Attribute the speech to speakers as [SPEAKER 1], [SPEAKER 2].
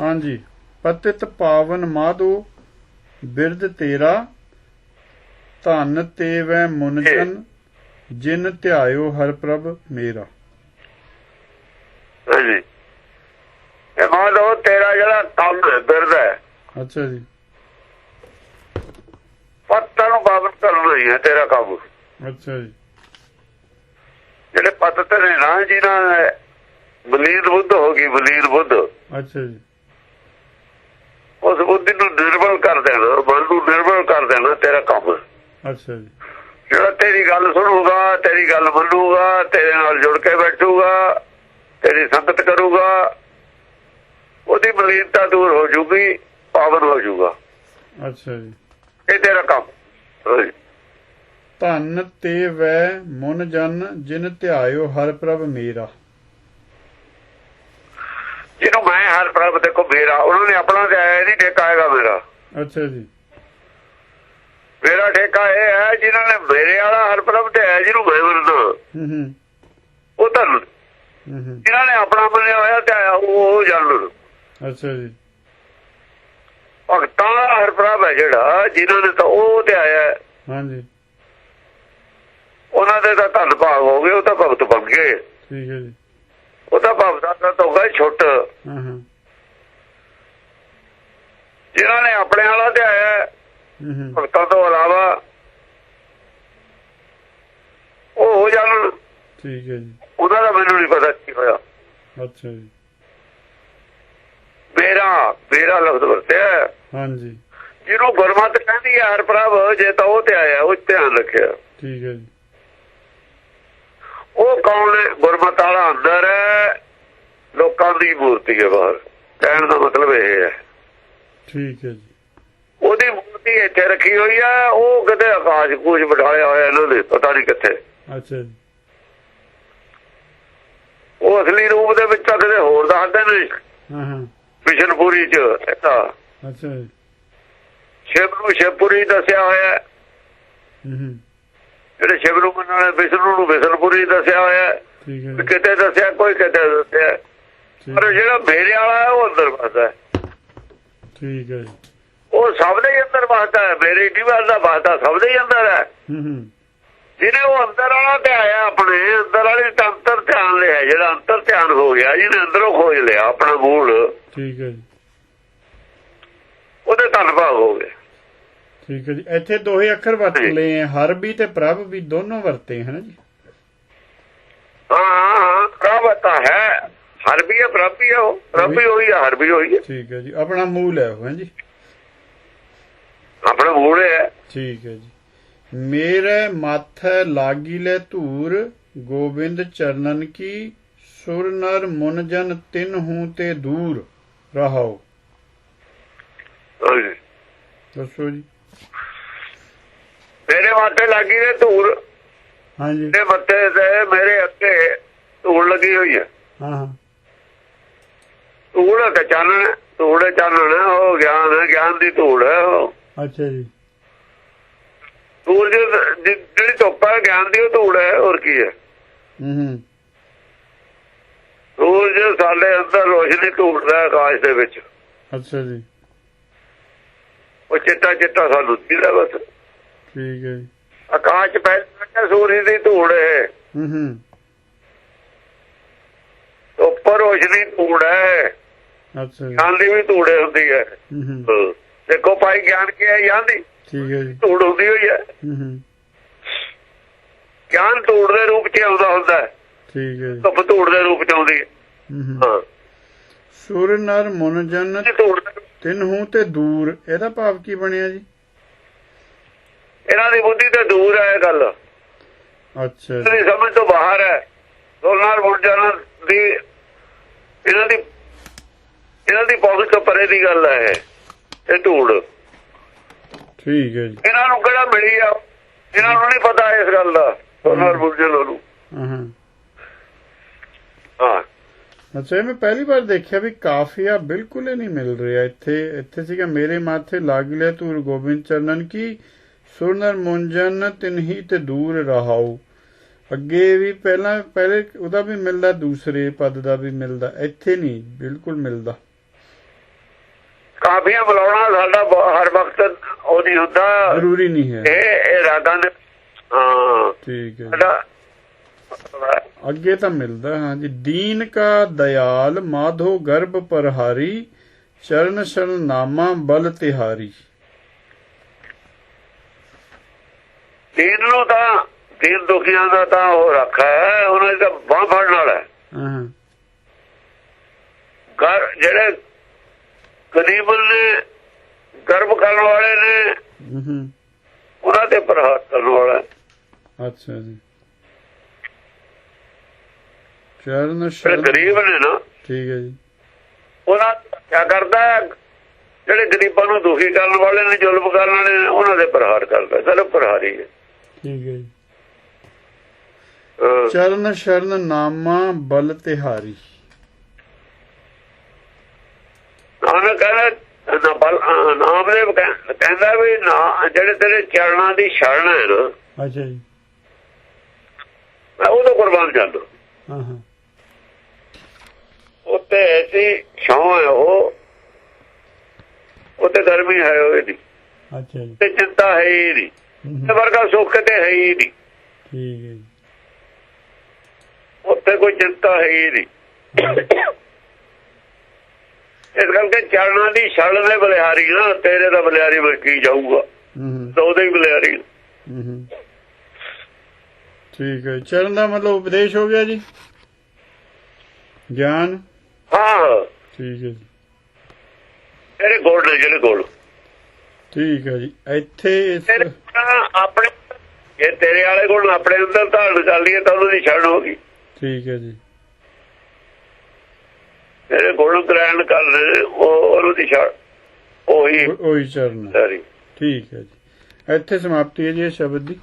[SPEAKER 1] ਹਾਂਜੀ। ਪਤਿਤ ਪਾਵਨ ਮਾਧੋ ਬਿਰਧ ਤੇਰਾ ਧਨ ਤੇ ਵੈ ਮੁਨਜਨ ਜਿਨ ਧਿਆਇਓ ਹਰ ਪ੍ਰਭ ਮੇਰਾ।
[SPEAKER 2] ਹਾਂਜੀ। ਇਹ ਮੰਨ ਲਓ ਤੇਰਾ ਜਿਹੜਾ ਕੰਮ ਬਿਰਦ ਹੈ।
[SPEAKER 1] ਅੱਛਾ ਜੀ।
[SPEAKER 2] ਪੱਤਾਂ ਨੂੰ ਪਾਵਨ ਕਰਨਾ ਹੀ ਹੈ ਤੇਰਾ ਕੰਮ।
[SPEAKER 1] ਅੱਛਾ ਜੀ।
[SPEAKER 2] ਜਿਹੜੇ ਪੱਤ ਨੇ ਨਾ ਨੇ ਬਲੀਰ ਬੁੱਧ ਹੋ ਗਈ ਬਲੀਰ ਬੁੱਧ।
[SPEAKER 1] ਅੱਛਾ ਜੀ।
[SPEAKER 2] ਉਸ ਬੁੱਧੀ ਨੂੰ ਨਿਰਮਲ ਕਰ ਦੇਣਾ ਮਨ ਨੂੰ ਨਿਰਮਲ ਕਰ ਦੇਣਾ ਤੇਰਾ ਕੰਮ।
[SPEAKER 1] ਅੱਛਾ ਜੀ।
[SPEAKER 2] ਜਿਹੜਾ ਤੇਰੀ ਗੱਲ ਸੁਣੂਗਾ ਤੇਰੀ ਗੱਲ ਮੰਨੂਗਾ ਤੇਰੇ ਨਾਲ ਜੁੜ ਕੇ ਬੈਠੂਗਾ ਤੇਰੀ ਸੰਗਤ ਕਰੂਗਾ ਉਹਦੀ ਬਲੀਰਤਾ ਦੂਰ ਹੋ ਜੂਗੀ ਪਾਵਨ ਹੋ ਜੂਗਾ।
[SPEAKER 1] ਅੱਛਾ ਜੀ।
[SPEAKER 2] ਇਹ ਤੇਰਾ ਕੰਮ।
[SPEAKER 1] ਧਨ ਤੇ ਵੈ ਮੁਨ ਜਨ ਜਿਨ ਧਿਆਇਓ ਹਰ ਪ੍ਰਭ ਮੇਰਾ।
[SPEAKER 2] ਹਰ ਪ੍ਰਭ ਦੇਖੋ ਮੇਰਾ ਉਹਨਾਂ ਨੇ ਆਪਣਾ ਤੇ ਆਇਆ ਨਹੀਂ ਠੇਕਾ ਹੈਗਾ ਮੇਰਾ।
[SPEAKER 1] ਅੱਛਾ ਜੀ।
[SPEAKER 2] ਮੇਰਾ ਠੇਕਾ ਇਹ ਹੈ ਜਿਨ੍ਹਾਂ ਨੇ ਮੇਰੇ ਵਾਲਾ ਹਰ ਪ੍ਰਭ ਤੇ ਆਇਆ ਜਿਹਨੂੰ ਮੈਂ ਮੰਨਦਾ
[SPEAKER 1] ਹੂੰ ਹੂੰ।
[SPEAKER 2] ਉਹ ਤਾਂ
[SPEAKER 1] ਹੂੰ ਹੂੰ।
[SPEAKER 2] ਜਿਨ੍ਹਾਂ ਨੇ ਆਪਣਾ ਮੰਨਿਆ ਹੋਇਆ ਤੇ ਆਇਆ ਉਹ ਉਹ ਜਾਣਨ
[SPEAKER 1] ਅੱਛਾ ਜੀ।
[SPEAKER 2] ਭਗਤਾਂ ਦਾ ਹਰ ਪ੍ਰਭ ਹੈ ਜਿਹੜਾ ਜਿਨ੍ਹਾਂ ਨੇ ਤਾਂ ਉਹ ਤੇ ਆਇਆ
[SPEAKER 1] ਹਾਂਜੀ।
[SPEAKER 2] ਉਹਨਾਂ ਦੇ ਤਾਂ ਧੰਨ ਭਾਗ ਹੋ ਗਏ ਉਹ ਤਾਂ ਭਗਤ ਬਣ ਗਏ।
[SPEAKER 1] ਠੀਕ ਹੈ ਜੀ।
[SPEAKER 2] ਉਹ ਤਾਂ ਭਗਤਾਂ ਦਾ ਤਾਂ ਹੋ ਗਿਆ ਛੁੱਟ।
[SPEAKER 1] ਹਾਂ ਹਾਂ
[SPEAKER 2] ਜਿਨ੍ਹਾਂ ਨੇ ਆਪਣੇ ਵਾਲਾ ਤੇ ਆਇਆ ਹੈ,
[SPEAKER 1] ਹੂੰ ਹੂੰ
[SPEAKER 2] ਭਗਤਾਂ ਤੋਂ ਇਲਾਵਾ ਉਹ ਹੋ ਜਾਣ।
[SPEAKER 1] ਠੀਕ ਹੈ ਜੀ।
[SPEAKER 2] ਉਹਨਾਂ ਦਾ ਮੈਨੂੰ ਨਹੀਂ ਪਤਾ ਕੀ ਹੋਇਆ।
[SPEAKER 1] ਅੱਛਾ ਜੀ।
[SPEAKER 2] ਮੇਰਾ ਮੇਰਾ ਲਫ਼ਜ਼ ਵਰਤਿਆ।
[SPEAKER 1] ਹਾਂਜੀ।
[SPEAKER 2] ਜਿਹਨੂੰ ਗੁਰਮਤ ਕਹਿੰਦੀ ਹੈ ਹਰ ਪ੍ਰਭ ਜੇ ਤਾਂ ਉਹ ਤੇ ਆਇਆ ਉਹ ਧਿਆਨ ਰੱਖਿਆ।
[SPEAKER 1] ਠੀਕ ਹੈ ਜੀ।
[SPEAKER 2] ਕੌਣ ਹੈ ਗੁਰਮਤ ਵਾਲਾ ਅੰਦਰ ਹੈ ਲੋਕਾਂ ਦੀ ਮੂਰਤੀ ਹੈ ਬਾਹਰ। ਕਹਿਣ ਦਾ ਮਤਲਬ ਇਹ ਹੈ।
[SPEAKER 1] ਠੀਕ ਹੈ ਜੀ।
[SPEAKER 2] ਉਹਦੀ ਮੂਰਤੀ ਇੱਥੇ ਰੱਖੀ ਹੋਈ ਹੈ ਉਹ ਕਿਤੇ ਆਕਾਸ਼ ਕੂਚ ਬਿਠਾਇਆ ਹੋਇਆ ਇਹਨਾਂ ਨੇ ਪਤਾ ਨਹੀਂ ਕਿੱਥੇ।
[SPEAKER 1] ਅੱਛਾ ਜੀ।
[SPEAKER 2] ਉਹ ਅਸਲੀ ਰੂਪ ਦੇ ਵਿੱਚ ਤਾਂ ਕਿਤੇ ਹੋਰ ਦੱਸਦੇ ਨੇ।
[SPEAKER 1] ਹਾਂ ਹਾਂ।
[SPEAKER 2] ਵਿਸ਼ਨਪੁਰੀ ਚ ਇਹਦਾ।
[SPEAKER 1] ਅੱਛਾ ਜੀ।
[SPEAKER 2] ਸ਼ਿਵ ਨੂੰ ਸ਼ਿਵਪੁਰੀ ਦੱਸਿਆ ਹੋਇਆ। ਹੂੰ
[SPEAKER 1] ਹੂੰ।
[SPEAKER 2] ਜਿਹੜੇ ਸ਼ਿਵ ਨੂੰ ਮੰਨਣ ਵਾਲੇ ਵਿਸ਼ਨੂੰ ਨੂੰ ਵਿਸ਼ਨਪੁਰੀ ਦੱਸਿਆ ਹੋਇਆ ਕਿਤੇ ਦੱਸਿਆ ਕੋਈ ਕਿਤੇ ਦੱਸਿਆ। ਪਰ ਜਿਹੜਾ ਮੇਰੇ ਵਾਲਾ ਉਹ ਅੰਦਰ ਵਸਦਾ ਹੈ।
[SPEAKER 1] ਠੀਕ ਹੈ
[SPEAKER 2] ਉਹ ਸਭ ਦੇ ਅੰਦਰ ਵਸਦਾ ਹੈ। ਮੇਰੇ ਨਹੀਂ ਵਸਦਾ ਵਸਦਾ ਸਭ ਦੇ ਅੰਦਰ ਹੈ। ਜਿਹਨੇ ਉਹ ਅੰਦਰ ਵਾਲਾ ਤੇ ਆਇਆ ਆਪਣੇ ਅੰਦਰ ਵਾਲੀ ਤਾਂ ਅੰਤਰ ਧਿਆਨ ਲਿਆ। ਜਿਹੜਾ ਅੰਤਰ ਧਿਆਨ ਹੋ ਗਿਆ ਜਿਹਨੇ ਅੰਦਰੋਂ ਖੋਜ ਲਿਆ ਆਪਣਾ ਮੂਲ।
[SPEAKER 1] ਠੀਕ ਹੈ
[SPEAKER 2] ਉਹਦੇ ਧੰਨ ਭਾਗ ਹੋ ਗਏ।
[SPEAKER 1] ਠੀਕ ਹੈ ਜੀ। ਇੱਥੇ ਦੋਹੇ ਅੱਖਰ ਵਰਤ। ਲਏ ਹਰ ਵੀ ਤੇ ਪ੍ਰਭ ਵੀ ਦੋਨੋਂ ਵਰਤੇ ਹਨ ਜੀ?
[SPEAKER 2] ਹਾਂ ਪ੍ਰਭ ਤਾਂ ਹੈ। ਹਰ ਵੀ ਹੈ ਪ੍ਰਭ ਵੀ ਹੈ ਉਹ। ਪ੍ਰਭ ਵੀ ਹੋਈ ਹੈ ਹਰ ਵੀ ਹੋਈ ਹੈ।
[SPEAKER 1] ਠੀਕ ਹੈ ਜੀ। ਆਪਣਾ ਮੂਲ ਹੈ ਉਹ ਹੈ ਜੀ?
[SPEAKER 2] ਆਪਣਾ ਮੂਲ ਹੈ।
[SPEAKER 1] ਠੀਕ ਹੈ ਜੀ। ਮੇਰੇ ਮਾਥੈ ਲਾਗੀ ਲੈ ਧੂਰ ਗੋਬਿੰਦ ਚਰਨਨ ਕੀ ਸੁਰ ਨਰ ਮੁਨ ਜਨ ਤਿਨ ਹੂੰ ਤੇ ਦੂਰ ਰਹਾਓ। ਦੱਸੋ ਜੀ।
[SPEAKER 2] ਮੇਰੇ ਮਾਥੇ ਲੱਗੀ ਨੇ ਧੂੜ।
[SPEAKER 1] ਹਾਂਜੀ।
[SPEAKER 2] ਤੇ ਮੱਥੇ ਤੇ ਮੇਰੇ ਅੱਗੇ ਧੂੜ ਲੱਗੀ ਹੋਈ ਹੈ।
[SPEAKER 1] ਹਾਂ ਹਾਂ।
[SPEAKER 2] ਧੂੜ ਹੈ ਚਾਨਣ ਧੂੜ ਚਾਨਣ ਹੈ, ਉਹ ਗਿਆਨ ਹੈ ਗਿਆਨ ਦੀ ਧੂੜ ਹੈ ਉਹ।
[SPEAKER 1] ਅੱਛਾ ਜੀ।
[SPEAKER 2] ਦੀ- ਜਿਹੜੀ ਧੁੱਪ ਗਿਆਨ ਦੀ ਉਹ ਧੂੜ ਹੈ ਹੋਰ ਕੀ ਹੈ?
[SPEAKER 1] ਹੂੰ ਹੂੰ।
[SPEAKER 2] ਸੂਰਜ ਸਾਡੇ ਅੰਦਰ ਰੋਸ਼ਨੀ ਧੂੜਦਾ ਆਕਾਸ਼ ਦੇ ਵਿੱਚ।
[SPEAKER 1] ਅੱਛਾ ਜੀ।
[SPEAKER 2] ਉਹ ਚਿੱਟਾ ਚਿੱਟਾ ਸਾਨੂੰ ਦਿਖਦਾ ਬਸ।
[SPEAKER 1] ਠੀਕ ਹੈ ਜੀ।
[SPEAKER 2] ਆਕਾਸ਼ ਪਹਿਲਾਂ ਸੂਰਜ ਦੀ ਧੂੜ ਹੈ।
[SPEAKER 1] ਹੂੰ ਹੂੰ।
[SPEAKER 2] ਉੱਪਰ ਰੋਸ਼ਨੀ ਧੂੜ ਹੈ।
[SPEAKER 1] ਅੱਛਾ
[SPEAKER 2] ਗਿਆਨ ਦੀ ਵੀ ਧੂੜ ਹੁੰਦੀ ਹੈ।
[SPEAKER 1] ਹੂੰ।
[SPEAKER 2] ਦੇਖੋ ਭਾਈ ਗਿਆਨ ਕੀ ਹੈ ਗਿਆਨ ਦੀ?
[SPEAKER 1] ਠੀਕ ਹੈ ਜੀ।
[SPEAKER 2] ਧੂੜ ਹੁੰਦੀ ਹੋਈ ਹੈ।
[SPEAKER 1] ਹੂੰ ਹੂੰ।
[SPEAKER 2] ਗਿਆਨ ਧੂੜ ਦੇ ਰੂਪ 'ਚ ਆਉਂਦਾ ਹੁੰਦਾ ਹੈ।
[SPEAKER 1] ਠੀਕ ਹੈ
[SPEAKER 2] ਧੁੱਪ ਧੂੜ ਦੇ ਰੂਪ 'ਚ ਆਉਂਦੀ ਹੈ।
[SPEAKER 1] ਹੂੰ ਹੂੰ।
[SPEAKER 2] ਹਾਂ।
[SPEAKER 1] ਸੁਰ ਨਰ ਮੁਨ ਜਨ
[SPEAKER 2] ਧੂੜ ਦੇ-
[SPEAKER 1] ਤਿਨ ਹੂੰ ਤੇ ਦੂਰ ਇਹਦਾ ਭਾਵ ਕੀ ਬਣਿਆ ਜੀ?
[SPEAKER 2] ਇਹਨਾਂ ਦੀ ਬੁੱਧੀ ਤੇ ਦੂਰ ਹੈ ਇਹ ਗੱਲ।
[SPEAKER 1] ਅੱਛਾ ਜੀ।
[SPEAKER 2] ਇਹਨਾਂ ਦੀ ਸਮਝ ਤੋਂ ਬਾਹਰ ਹੈ। ਦੋਨਾਂ ਮੁੰਡਿਆਂ ਦੀ ਇਹਨਾਂ ਦੀ ਇਹਨਾਂ ਦੀ ਪਹੁੰਚ ਤੋਂ ਪਰੇ ਦੀ ਗੱਲ ਹੈ ਇਹ ਧੂੜ।
[SPEAKER 1] ਠੀਕ ਹੈ ਜੀ।
[SPEAKER 2] ਇਹਨਾਂ ਨੂੰ ਕਿਹੜਾ ਮਿਲੀ ਆ? ਇਹਨਾਂ ਨੂੰ ਨਹੀਂ ਪਤਾ ਇਸ ਗੱਲ ਦਾ ਦੋਨਾਂ ਮੁੰਡਿਆਂ ਨੂੰ।
[SPEAKER 1] ਹਾਂ ਹਾਂ
[SPEAKER 2] ਹਾਂ।
[SPEAKER 1] ਅੱਛਾ ਇਹ ਮੈਂ ਪਹਿਲੀ ਵਾਰ ਦੇਖਿਆ ਵੀ ਕਾਫੀਆ ਬਿਲਕੁਲ ਹੀ ਨਹੀਂ ਮਿਲ ਰਿਹਾ ਇੱਥੇ। ਇੱਥੇ ਸੀਗਾ ਮੇਰੇ ਮਾਥੇ ਲਾਗ ਲਿਆ ਤੂਰ ਗੋਬਿੰਦ ਚਰਨਨ ਕੀ ਸੁਰਨਰ ਮੁੰਜਨ ਤਿਨਹੀ ਤੇ ਦੂਰ ਰਹਾਉ। ਅੱਗੇ ਵੀ ਪਹਿਲਾਂ ਪਹਿਲੇ ਉਹਦਾ ਵੀ ਮਿਲਦਾ ਦੂਸਰੇ ਪਦ ਦਾ ਵੀ ਮਿਲਦਾ। ਇੱਥੇ ਨਹੀਂ ਬਿਲਕੁਲ ਮਿਲਦਾ।
[SPEAKER 2] ਕਾਫੀਆਂ ਬੁਲਾਉਣਾ ਸਾਡਾ ਹਰ ਵਕਤ ਉਹ ਨਹੀਂ ਹੁੰਦਾ।
[SPEAKER 1] ਜ਼ਰੂਰੀ ਨਹੀਂ ਹੈ।
[SPEAKER 2] ਇਹ ਇਹ ਰਾਗਾਂ ਦੇ ਹਾਂ।
[SPEAKER 1] ਠੀਕ ਹੈ।
[SPEAKER 2] ਸਾਡਾ
[SPEAKER 1] ਅੱਗੇ ਤਾਂ ਮਿਲਦਾ ਹਾਂ ਜੀ ਦੀਨ ਕਾ ਦਇਆਲ ਮਾਧੋ ਗਰਭ ਪਰਹਾਰੀ ਚਰਨ ਸ਼ਰਨ ਨਾਮਾ ਬਲ ਤਿਹਾਰੀ।
[SPEAKER 2] ਦੀਨ ਨੂੰ ਤਾਂ ਦੀਨ ਦੁਖੀਆਂ ਦਾ ਤਾਂ ਉਹ ਰੱਖਾ ਹੈ ਉਹਨਾਂ ਦੀ ਬਾਹ ਫੜਨ ਵਾਲਾ ਹੈ।
[SPEAKER 1] ਹਾਂ।
[SPEAKER 2] ਘਰ ਜਿਹੜੇ ਗਰੀਬਨ ਨੇ ਗਰਭ ਕਰਨ ਵਾਲੇ ਨੇ
[SPEAKER 1] ਹੂੰ
[SPEAKER 2] ਉਹਨਾਂ ਦੇ ਪ੍ਰਹਾਰ ਕਰਨ ਵਾਲਾ।
[SPEAKER 1] ਅੱਛਾ ਜੀ। ਚਰਨ
[SPEAKER 2] ਜਿਹੜੇ
[SPEAKER 1] ਸ਼ਰਨ
[SPEAKER 2] ਗਰੀਬ ਨੇ ਨਾ।
[SPEAKER 1] ਠੀਕ ਹੈ ਜੀ।
[SPEAKER 2] ਉਹਨਾਂ ਕੀ ਕਰਦਾ? ਜਿਹੜੇ ਗਰੀਬਾਂ ਨੂੰ ਦੁਖੀ ਕਰਨ ਵਾਲੇ ਨੇ ਜ਼ੁਲਮ ਕਰਨ ਵਾਲੇ ਨੇ ਉਹਨਾਂ ਦੇ ਪ੍ਰਹਾਰ ਕਰਦਾ ਸਿਰਫ ਪ੍ਰਹਾਰੀ ਹੈ।
[SPEAKER 1] ਠੀਕ ਹੈ ਜੀ। ਚਰਨ ਸ਼ਰਨ ਨਾਮਾ ਬਲ ਤਿਹਾਰੀ।
[SPEAKER 2] ਨਾਨਕ ਕਹਿੰਦਾ ਨਾ ਬਲ- ਨਾਮਦੇਵ ਕਹਿ- ਕਹਿੰਦਾ ਵੀ ਨਾ ਜਿਹੜੇ ਤੇਰੇ ਚਰਨਾਂ ਦੀ ਸ਼ਰਨ ਹੈ ਨਾ
[SPEAKER 1] ਅੱਛਾ ਜੀ।
[SPEAKER 2] ਮੈਂ ਉਹਦੋਂ ਕੁਰਬਾਨ ਜਾਂਦਾ
[SPEAKER 1] ਹਾਂ ਹਾਂ।
[SPEAKER 2] ਉੱਤੇ ਐਸੀ ਛਾਂ ਹੈ ਉਹ ਉੱਤੇ ਗਰਮੀ ਹੈ ਉਹ ਨਹੀਂ
[SPEAKER 1] ਅੱਛਾ ਜੀ।
[SPEAKER 2] ਤੇ ਚਿੰਤਾ ਹੈ ਹੀ ਨਹੀਂ ਤੇ ਵਰਗਾ ਸੁੱਖ ਤੇ ਹੈ ਹੀ ਨਹੀਂ
[SPEAKER 1] ਠੀਕ ਹੈ ਜੀ।
[SPEAKER 2] ਉੱਤੇ ਕੋਈ ਚਿੰਤਾ ਹੈ ਹੀ ਨਹੀਂ ਇਸ ਕਰਕੇ ਚਰਨਾਂ ਦੀ ਛੜ ਦੇ ਬਲਿਹਾਰੀ ਨਾ ਤੇਰੇ ਦਾ ਬਲਿਹਾਰੀ ਕੀ ਜਾਊਗਾ?
[SPEAKER 1] ਹੂੰ
[SPEAKER 2] ਤਾਂ ਉਹਦੇ ਹੀ ਬਲਿਹਾਰੀ
[SPEAKER 1] ਹੂੰ ਹੂੰ। ਠੀਕ ਹੈ ਚਰਨ ਦਾ ਮਤਲਬ ਉਪਦੇਸ਼ ਹੋ ਗਿਆ ਜੀ? ਗਿਆਨ? ਠੀਕ ਹੈ ਜੀ।
[SPEAKER 2] ਤੇਰੇ ਗੋਲ ਨੇ ਜਿਹੜੇ ਗੋਲ
[SPEAKER 1] ਠੀਕ ਹੈ ਜੀ। ਇੱਥੇ ਇਸ
[SPEAKER 2] ਆਪਣੇ ਜੇ ਤੇਰੇ ਵਾਲੇ ਗੁਣ ਆਪਣੇ ਅੰਦਰ ਧਾਰਨ ਕਰ ਲਈਏ ਤਾਂ ਉਹਨਾਂ ਦੀ ਛੜ ਹੋ ਗਈ।
[SPEAKER 1] ਠੀਕ ਹੈ ਜੀ।
[SPEAKER 2] ਤੇਰੇ ਗੁਣ ਗ੍ਰਹਿਣ ਕਰ ਉਹ ਉਹਨੂੰ ਦੀ ਛੜ ਉਹੀ
[SPEAKER 1] ਉਹ- ਚਰਨ ਠੀਕ ਹੈ ਜੀ। ਇੱਥੇ ਸਮਾਪਤੀ ਹੈ ਜੀ ਇਹ ਸ਼ਬਦ ਦੀ।